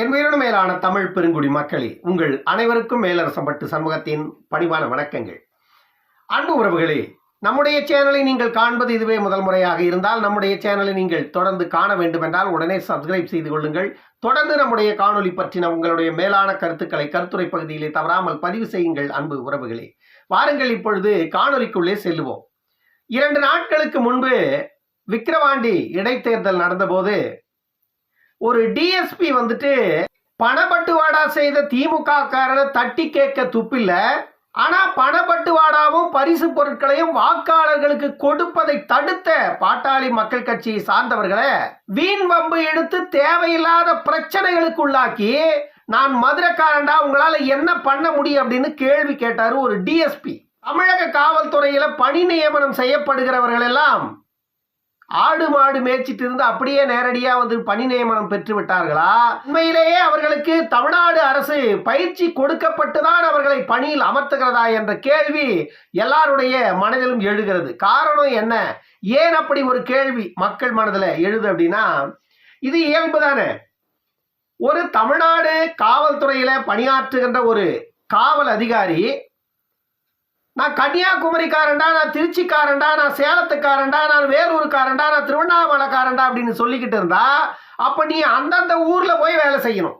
என் உயிரினும் மேலான தமிழ் பெருங்குடி மக்களே உங்கள் அனைவருக்கும் மேலரசம்பட்டு சமூகத்தின் பணிவான வணக்கங்கள். அன்பு உறவுகளே நம்முடைய சேனலை நீங்கள் காண்பது இதுவே முதல் முறையாக இருந்தால் நம்முடைய சேனலை நீங்கள் தொடர்ந்து காண வேண்டுமென்றால் உடனே சப்ஸ்கிரைப் செய்து கொள்ளுங்கள். தொடர்ந்து நம்முடைய காணொலி பற்றின உங்களுடைய மேலான கருத்துக்களை கருத்துரை பகுதியிலே தவறாமல் பதிவு செய்யுங்கள் அன்பு உறவுகளே. வாருங்கள் இப்பொழுது காணொளிக்குள்ளே செல்லுவோம். இரண்டு நாட்களுக்கு முன்பு விக்கிரவாண்டி இடைத்தேர்தல் நடந்தபோது ஒரு டிஎஸ்பி வந்துட்டு பணப்பட்டுவாடா செய்த திமுக காரனை தட்டி கேட்க துப்பில்ல. ஆனா பணப்பட்டுவாடாவும் பரிசு பொருட்களையும் வாக்காளர்களுக்கு கொடுப்பதை தடுத்த பாட்டாளி மக்கள் கட்சியை சார்ந்தவர்களை வீண் வம்பு எடுத்து தேவையில்லாத பிரச்சனைகளுக்கு உள்ளாக்கி நான் மதுரைக்காரன்டா உங்களால என்ன பண்ண முடியும் அப்படின்னு கேள்வி கேட்டாரு ஒரு டிஎஸ்பி தமிழக காவல்துறையில பணி நியமனம் செய்யப்படுகிறவர்கள் எல்லாம் ஆடு மாடு மேய்ச்சிட்டு இருந்து அப்படியே நேரடியாக வந்து பணி நியமனம் பெற்று விட்டார்களா? உண்மையிலேயே அவர்களுக்கு தமிழ்நாடு அரசு பயிற்சி கொடுக்கப்பட்டுதான் அவர்களை பணியில் அமர்த்துகிறதா என்ற கேள்வி எல்லாருடைய மனதிலும் எழுகிறது. காரணம் என்ன? ஏன் அப்படி ஒரு கேள்வி மக்கள் மனதில் எழுது அப்படின்னா இது இயல்பு தானே. ஒரு தமிழ்நாடு காவல்துறையில் பணியாற்றுகின்ற ஒரு காவல் அதிகாரி நான் கன்னியாகுமரிக்காரன்டா நான் திருச்சிக்காரன்டா நான் சேலத்துக்காரன்டா நான் வேலூருக்காரண்டா நான் திருவண்ணாமலைக்காரன்டா அப்படின்னு சொல்லிக்கிட்டு இருந்தா அப்போ நீ அந்தந்த ஊரில் போய் வேலை செய்யணும்.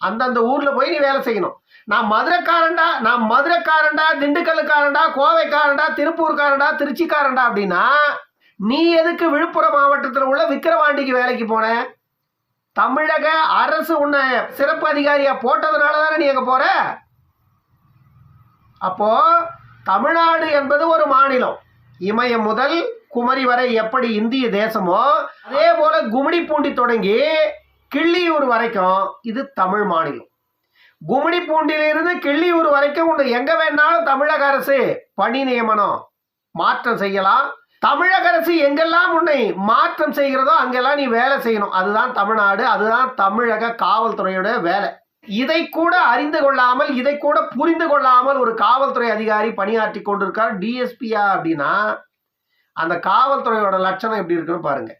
அந்தந்த ஊரில் போய் நீ வேலை செய்யணும். நான் மதுரைக்காரன்டா நான் மதுரைக்காரன்டா திண்டுக்கல்லுக்காரண்டா கோவைக்காரன்டா திருப்பூர்காரன்டா திருச்சிக்காரன்டா அப்படின்னா நீ எதுக்கு விழுப்புரம் மாவட்டத்தில் உள்ள விக்கிரவாண்டிக்கு வேலைக்கு போன? தமிழக அரசு உன்னை சிறப்பு அதிகாரியாக போட்டதுனால தானே நீ அங்கே போகிற அப்போ தமிழ்நாடு என்பது ஒரு மாநிலம். இமயம் முதல் குமரி வரை எப்படி இந்திய தேசமோ அதே போல கும்மிடி பூண்டி தொடங்கி கிள்ளியூர் வரைக்கும் இது தமிழ் மாநிலம். கும்மிடி பூண்டிலிருந்து கிள்ளியூர் வரைக்கும் உண்டு. எங்க வேணாலும் தமிழக அரசு பணி நியமனம் மாற்றம் செய்யலாம். தமிழக அரசு எங்கெல்லாம் உன்னை மாற்றம் செய்கிறதோ அங்கெல்லாம் நீ வேலை செய்யணும். அதுதான் தமிழ்நாடு அதுதான் தமிழக காவல்துறையோட வேலை. இதை கூட அறிந்து கொள்ளாமல் இதை கூட புரிந்து கொள்ளாமல் ஒரு காவல்துறை அதிகாரி பணியாற்றி கொண்டிருக்கார் டிஎஸ்பியா அப்படின்னா அந்த காவல்துறையோட லட்சணம் எப்படி இருக்குன்னு பாருங்க.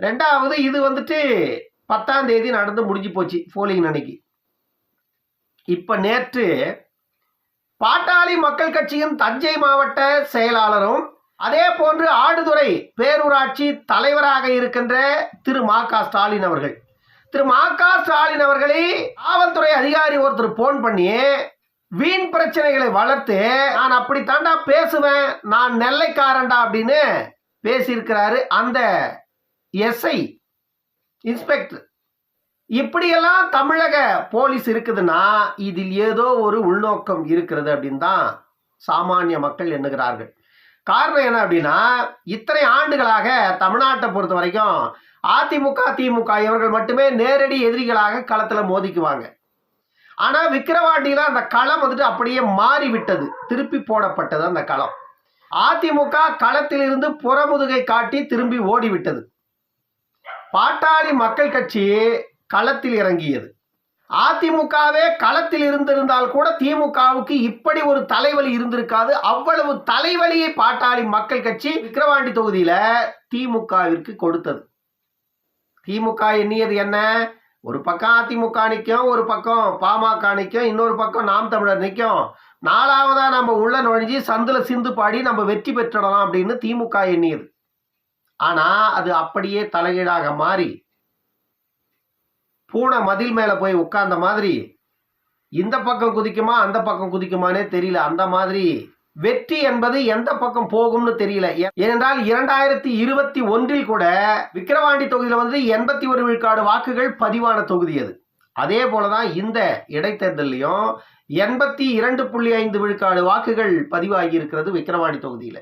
ரெண்டாவது இது வந்துட்டு பத்தாம் தேதி நடந்து முடிஞ்சு போச்சு போலிங் அன்னைக்கு. இப்ப நேற்று பாட்டாளி மக்கள் கட்சியின் தஞ்சை மாவட்ட செயலாளரும் அதே போன்று ஆடுதுறை பேரூராட்சி தலைவராக இருக்கின்ற திரு மா க ஸ்டாலின் அவர்கள். திரு மா க ஸ்டாலின் அவர்களை காவல்துறை அதிகாரி ஒருத்தர் போன் பண்ணி வீண் பிரச்சனைகளை வளர்த்து நான் அப்படி தாண்டா பேசுவேன் நான் நெல்லைக்காரன்டா அப்படின்னு பேசியிருக்கிறாரு அந்த எஸ்ஐ இன்ஸ்பெக்டர். இப்படியெல்லாம் தமிழக போலீஸ் இருக்குதுன்னா இதில் ஏதோ ஒரு உள்நோக்கம் இருக்கிறது அப்படின்னு தான் சாமானிய மக்கள் எண்ணுகிறார்கள். காரணம் என்ன அப்படின்னா இத்தனை ஆண்டுகளாக தமிழ்நாட்டை பொறுத்த வரைக்கும் அதிமுக திமுக இவர்கள் மட்டுமே நேரடி எதிரிகளாக களத்தில் மோதிக்குவாங்க. ஆனால் விக்கிரவாண்டியில் அந்த களம் வந்துட்டு அப்படியே மாறிவிட்டது. திருப்பி போடப்பட்டது அந்த களம். அதிமுக களத்திலிருந்து புறமுதுகை காட்டி திரும்பி ஓடிவிட்டது. பாட்டாளி மக்கள் கட்சி களத்தில் இறங்கியது. அதிமுகவே களத்தில் இருந்திருந்தால் கூட திமுகவுக்கு இப்படி ஒரு தலைவலி இருந்திருக்காது. அவ்வளவு தலைவலியை பாட்டாளி மக்கள் கட்சி விக்கிரவாண்டி தொகுதியில் திமுகவிற்கு கொடுத்தது. திமுக எண்ணியது என்ன? ஒரு பக்கம் அதிமுக நிற்கும் ஒரு பக்கம் பாமக நிற்கும் இன்னொரு பக்கம் நாம் தமிழர் நிற்கும் நாலாவதா நம்ம உள்ள நுழைஞ்சி சந்தில் சிந்து பாடி நம்ம வெற்றி பெற்றிடலாம் அப்படின்னு திமுக எண்ணியது. ஆனா அது அப்படியே தலைகீழாக மாறி பூனை மதில் மேல போய் உட்கார்ந்த மாதிரி இந்த பக்கம் குதிக்குமா அந்த பக்கம் குதிக்குமானே தெரியல. அந்த மாதிரி வெற்றி என்பது எந்த பக்கம் போகும்னு தெரியல. ஏ- ஏனென்றால் இரண்டாயிரத்தி இருபத்தி ஒன்றில் கூட விக்கிரவாண்டி தொகுதியில் வந்து எண்பத்தி ஒரு விழுக்காடு வாக்குகள் பதிவான தொகுதி அது. அதே போலதான் இந்த இடைத்தேர்தலையும் எண்பத்தி இரண்டு புள்ளி ஐந்து விழுக்காடு வாக்குகள் பதிவாகி இருக்கிறது விக்கிரவாண்டி தொகுதியில.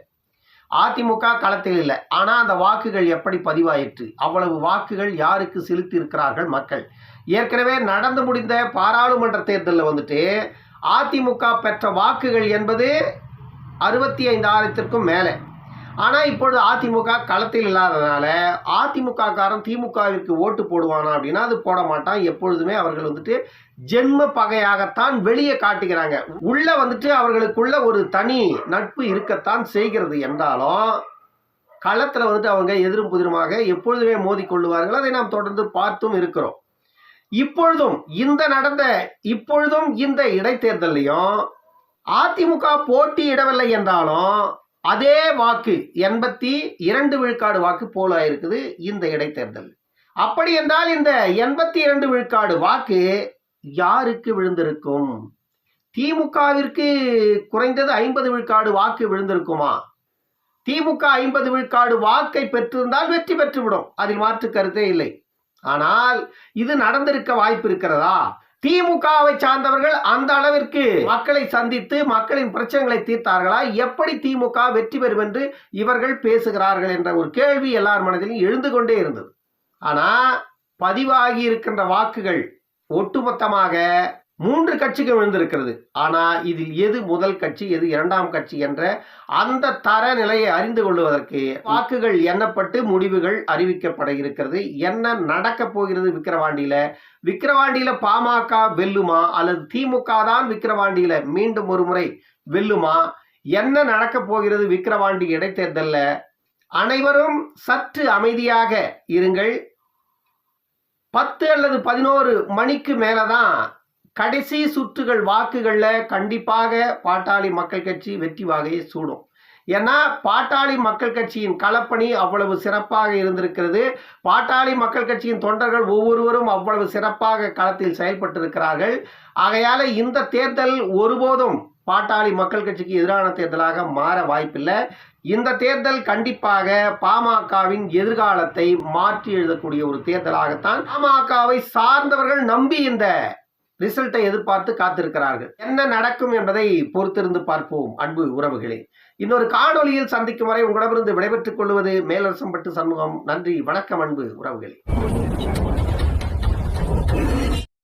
அதிமுக களத்தில் இல்லை. ஆனா அந்த வாக்குகள் எப்படி பதிவாயிற்று? அவ்வளவு வாக்குகள் யாருக்கு செலுத்தி இருக்கிறார்கள் மக்கள்? ஏற்கனவே நடந்து முடிந்த பாராளுமன்ற தேர்தலில் வந்துட்டு அதிமுக பெற்ற வாக்குகள் என்பது அறுபத்தி ஐந்தாயிரத்திற்கும் மேலே. ஆனால் இப்பொழுது அதிமுக களத்தில் இல்லாததுனால அதிமுகக்காரன் திமுகவிற்கு ஓட்டு போடுவானா அப்படின்னா அது போட மாட்டான். எப்பொழுதுமே அவர்கள் வந்துட்டு ஜென்ம பகையாகத்தான் வெளியே காட்டுகிறாங்க. உள்ள வந்துட்டு அவர்களுக்குள்ள ஒரு தனி நட்பு இருக்கத்தான் செய்கிறது என்றாலும் களத்தில் வந்துட்டு அவங்க எதிரும் புதிருமாக எப்பொழுதுமே மோதிக்கொள்ளுவார்கள் அதை நாம் தொடர்ந்து பார்த்தும் இருக்கிறோம். இப்பொழுதும் இந்த நடந்த இப்பொழுதும் இந்த இடைத்தேர்தலையும் அதிமுக போட்டியிடவில்லை என்றாலும் அதே வாக்கு எண்பத்தி இரண்டு விழுக்காடு வாக்கு போல இருக்குது இந்த இடைத்தேர்தல். அப்படி என்றால் இந்த எண்பத்தி இரண்டு விழுக்காடு வாக்கு யாருக்கு விழுந்திருக்கும்? திமுகவிற்கு குறைந்தது ஐம்பது விழுக்காடு வாக்கு விழுந்திருக்குமா? திமுக ஐம்பது விழுக்காடு வாக்கை பெற்றிருந்தால் வெற்றி பெற்றுவிடும். அதில் மாற்று கருத்தே இல்லை. ஆனால் இது நடந்திருக்க வாய்ப்பு இருக்கிறதா? திமுகவை சார்ந்தவர்கள் அந்த அளவிற்கு மக்களை சந்தித்து மக்களின் பிரச்சனைகளை தீர்த்தார்களா? எப்படி திமுக வெற்றி பெறும் என்று இவர்கள் பேசுகிறார்கள் என்ற ஒரு கேள்வி எல்லார் மனதிலும் எழுந்து கொண்டே இருந்தது. ஆனா பதிவாகி இருக்கின்ற வாக்குகள் ஒட்டுமொத்தமாக மூன்று கட்சிகள் விழுந்திருக்கிறது ஆனா இதில் எது முதல் கட்சி எது இரண்டாம் கட்சி என்ற அந்த தர நிலையை அறிந்து கொள்வதற்கு வாக்குகள் எண்ணப்பட்டு முடிவுகள் அறிவிக்கப்பட இருக்கிறது. என்ன நடக்க போகிறது விக்கிரவாண்டியில? விக்கிரவாண்டியில பாமக வெல்லுமா? அல்லது திமுக தான் விக்கிரவாண்டியில மீண்டும் ஒரு முறை வெல்லுமா? என்ன நடக்க போகிறது விக்கிரவாண்டி இடைத்தேர்தல்ல? அனைவரும் சற்று அமைதியாக இருங்கள். பத்து அல்லது பதினோரு மணிக்கு மேலதான் கடைசி சுற்றுகள் வாக்குகளில் கண்டிப்பாக பாட்டாளி மக்கள் கட்சி வெற்றி வாகையை சூடும். ஏன்னா பாட்டாளி மக்கள் கட்சியின் களப்பணி அவ்வளவு சிறப்பாக இருந்திருக்கிறது. பாட்டாளி மக்கள் கட்சியின் தொண்டர்கள் ஒவ்வொருவரும் அவ்வளவு சிறப்பாக களத்தில் செயல்பட்டிருக்கிறார்கள். ஆகையால் இந்த தேர்தல் ஒருபோதும் பாட்டாளி மக்கள் கட்சிக்கு எதிரான தேர்தலாக மாற வாய்ப்பில்லை. இந்த தேர்தல் கண்டிப்பாக பாமகவின் எதிர்காலத்தை மாற்றி எழுதக்கூடிய ஒரு தேர்தலாகத்தான் பாமகவை சார்ந்தவர்கள் நம்பி இந்த ரிசல்ட்டை எதிர்பார்த்து காத்திருக்கிறார்கள். என்ன நடக்கும் என்பதை பொறுத்திருந்து பார்ப்போம் அன்பு உறவுகளே. இன்னொரு காணொளியில் சந்திக்கும் வரை உங்களிடமிருந்து விடைபெற்றுக் கொள்வது மேலரசம்பட்டு சண்முகம். நன்றி வணக்கம் அன்பு உறவுகளே.